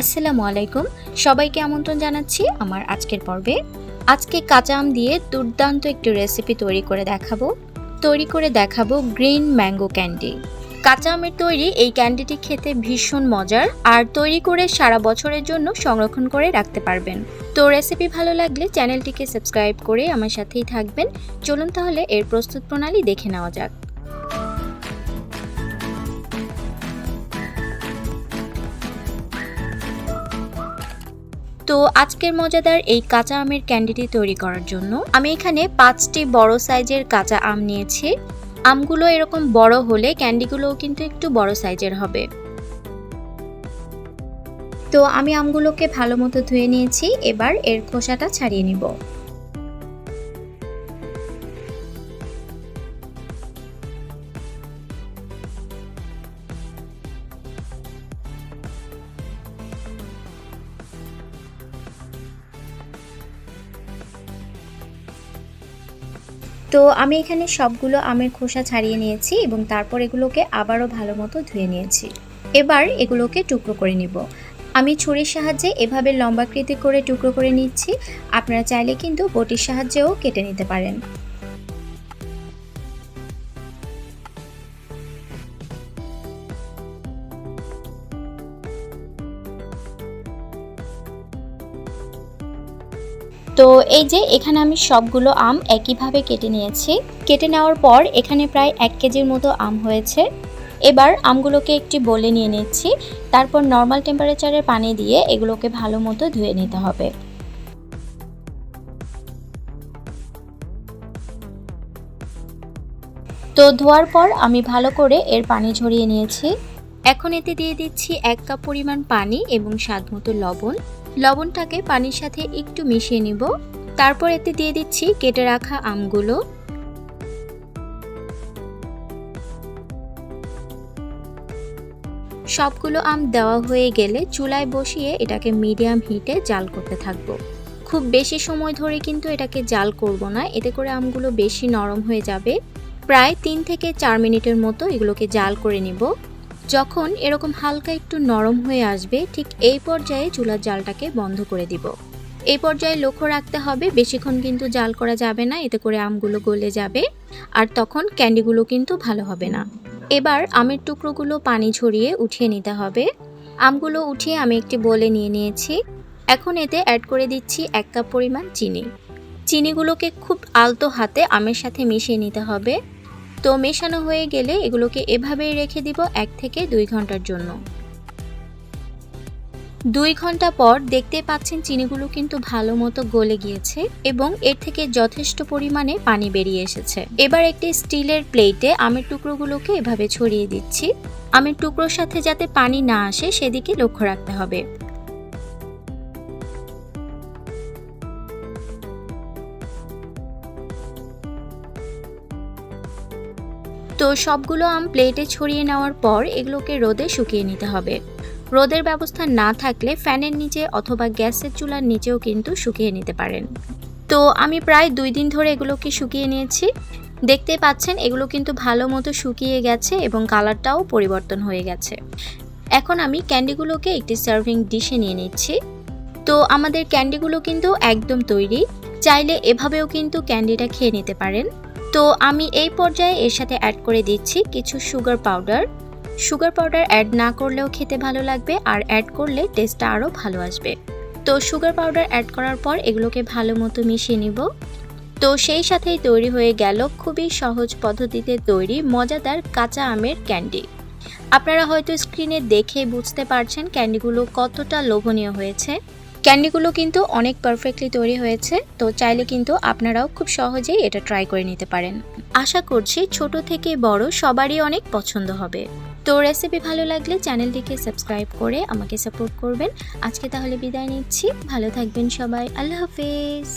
আসসালামু আলাইকুম। সবাইকে আমন্ত্রণ জানাচ্ছি আমার আজকের পর্বে। আজকে কাঁচা আম দিয়ে দুর্দান্ত একটি রেসিপি তৈরি করে দেখাবো। তৈরি করে দেখাবো গ্রিন ম্যাঙ্গো ক্যান্ডি। কাঁচা আমের তৈরি এই ক্যান্ডিটি খেতে ভীষণ মজার আর তৈরি করে সারা বছরের জন্য সংরক্ষণ করে রাখতে পারবেন। তো রেসিপি ভালো লাগলে চ্যানেলটিকে সাবস্ক্রাইব করে আমার সাথেই থাকবেন। চলুন তাহলে এর প্রস্তুত প্রণালী দেখে নেওয়া যাক। তো আজকের মজাদার এই কাঁচা আমের ক্যান্ডিটি তৈরি করার জন্য আমি এখানে পাঁচটি বড় সাইজের কাঁচা আম নিয়েছি। আমগুলো এরকম বড় হলে ক্যান্ডিগুলোও কিন্তু একটু বড় সাইজের হবে। তো আমি আমগুলোকে ভালো মতো ধুয়ে নিয়েছি। এবার এর খোসাটা ছাড়িয়ে নিব। তো আমি এখানে সবগুলো আমের খোসা ছাড়িয়ে নিয়েছি এবং তারপর এগুলোকে আবারও ভালো মতো ধুয়ে নিয়েছি। এবার এগুলোকে টুকরো করে নিব। আমি ছুরির সাহায্যে এভাবে লম্বাকৃতি করে টুকরো করে নিচ্ছি। আপনারা চাইলে কিন্তু বটির সাহায্যেও কেটে নিতে পারেন। তো এই যে এখানে আমি সবগুলো আম একইভাবে কেটে নিয়েছি। কেটে নেওয়ার পর এখানে প্রায় এক কেজির মতো আম হয়েছে। এবার আমগুলোকে একটি বলে নিয়ে নিচ্ছি। তারপর নর্মাল টেম্পারেচারের পানি দিয়ে এগুলোকে ভালো মতো ধুয়ে নিতে হবে। তো ধোয়ার পর আমি ভালো করে এর পানি ঝরিয়ে নিয়েছি। এখন এতে দিয়ে দিচ্ছি এক কাপ পরিমাণ পানি এবং স্বাদ মতো লবণ। লবণটাকে পানির সাথে একটু মিশিয়ে নিব। তারপর এতে দিয়ে দিচ্ছি কেটে রাখা আমগুলো। সবগুলো আম দেওয়া হয়ে গেলে চুলায় বসিয়ে এটাকে মিডিয়াম হিটে জাল করতে থাকব। খুব বেশি সময় ধরে কিন্তু এটাকে জাল করব না, এতে করে আমগুলো বেশি নরম হয়ে যাবে। প্রায় তিন থেকে চার মিনিটের মতো এগুলোকে জাল করে নিব। যখন এরকম হালকা একটু নরম হয়ে আসবে, ঠিক এই পর্যায়ে চুলার জালটাকে বন্ধ করে দিব। এই পর্যায়ে লক্ষ্য রাখতে হবে, বেশিক্ষণ কিন্তু জাল করা যাবে না, এতে করে আমগুলো গলে যাবে, আর তখন ক্যান্ডিগুলো কিন্তু ভালো হবে না। এবার আমের টুকরোগুলো পানি ঝরিয়ে উঠিয়ে নিতে হবে। আমগুলো উঠিয়ে আমি একটি বলে নিয়ে নিয়েছি। এখন এতে অ্যাড করে দিচ্ছি এক কাপ পরিমাণ চিনি। চিনিগুলোকে খুব আলতো হাতে আমের সাথে মিশিয়ে নিতে হবে। তো মেশানো হয়ে গেলে এগুলোকে এভাবেই রেখে দিব এক থেকে দুই ঘণ্টার জন্য। দুই ঘণ্টা পর দেখতে পাচ্ছেন চিনিগুলো কিন্তু ভালো মতো গলে গিয়েছে এবং এর থেকে যথেষ্ট পরিমাণে পানি বেরিয়ে এসেছে। এবার একটি স্টিলের প্লেটে আমের টুকরোগুলোকে এভাবে ছড়িয়ে দিচ্ছি। আমের টুকরোর সাথে যাতে পানি না আসে সেদিকে লক্ষ্য রাখতে হবে। তো সবগুলো আম প্লেটে ছড়িয়ে নেওয়ার পর এগুলোকে রোদে শুকিয়ে নিতে হবে। রোদের ব্যবস্থা না থাকলে ফ্যানের নিচে অথবা গ্যাসের চুলার নিচেও কিন্তু শুকিয়ে নিতে পারেন। তো আমি প্রায় দুই দিন ধরে এগুলোকে শুকিয়ে নিয়েছি। দেখতে পাচ্ছেন এগুলো কিন্তু ভালো মতো শুকিয়ে গেছে এবং কালারটাও পরিবর্তন হয়ে গেছে। এখন আমি ক্যান্ডিগুলোকে একটি সার্ভিং ডিশে নিয়ে নিচ্ছি। তো আমাদের ক্যান্ডিগুলো কিন্তু একদম তৈরি। চাইলে এভাবেও কিন্তু ক্যান্ডিটা খেয়ে নিতে পারেন। তো আমি এই পর্যায়ে এর সাথে অ্যাড করে দিচ্ছি কিছু sugar powder sugar powder add না করলেও খেতে ভালো লাগবে, আর অ্যাড করলে টেস্টটা আরও ভালো আসবে। তো সুগার পাউডার অ্যাড করার পর এগুলোকে ভালো মতো মিশিয়ে নিব। তো সেই সাথেই তৈরি হয়ে গেল খুবই সহজ পদ্ধতিতে তৈরি মজাদার কাঁচা আমের ক্যান্ডি আপনারা হয়তো স্ক্রিনে দেখে বুঝতে পারছেন ক্যান্ডিগুলো কতটা লোভনীয় হয়েছে। ক্যান্ডিগুলো কিন্তু অনেক পারফেক্টলি তৈরি হয়েছে, তো চাইলে কিন্তু আপনারাও খুব সহজেই এটা ট্রাই করে নিতে পারেন। আশা করছি ছোট থেকে বড় সবারই অনেক পছন্দ হবে। তো রেসিপি ভালো লাগলে চ্যানেলটিকে সাবস্ক্রাইব করে আমাকে সাপোর্ট করবেন। আজকে তাহলে বিদায় নিচ্ছি, ভালো থাকবেন সবাই, আল্লাহ হাফেজ।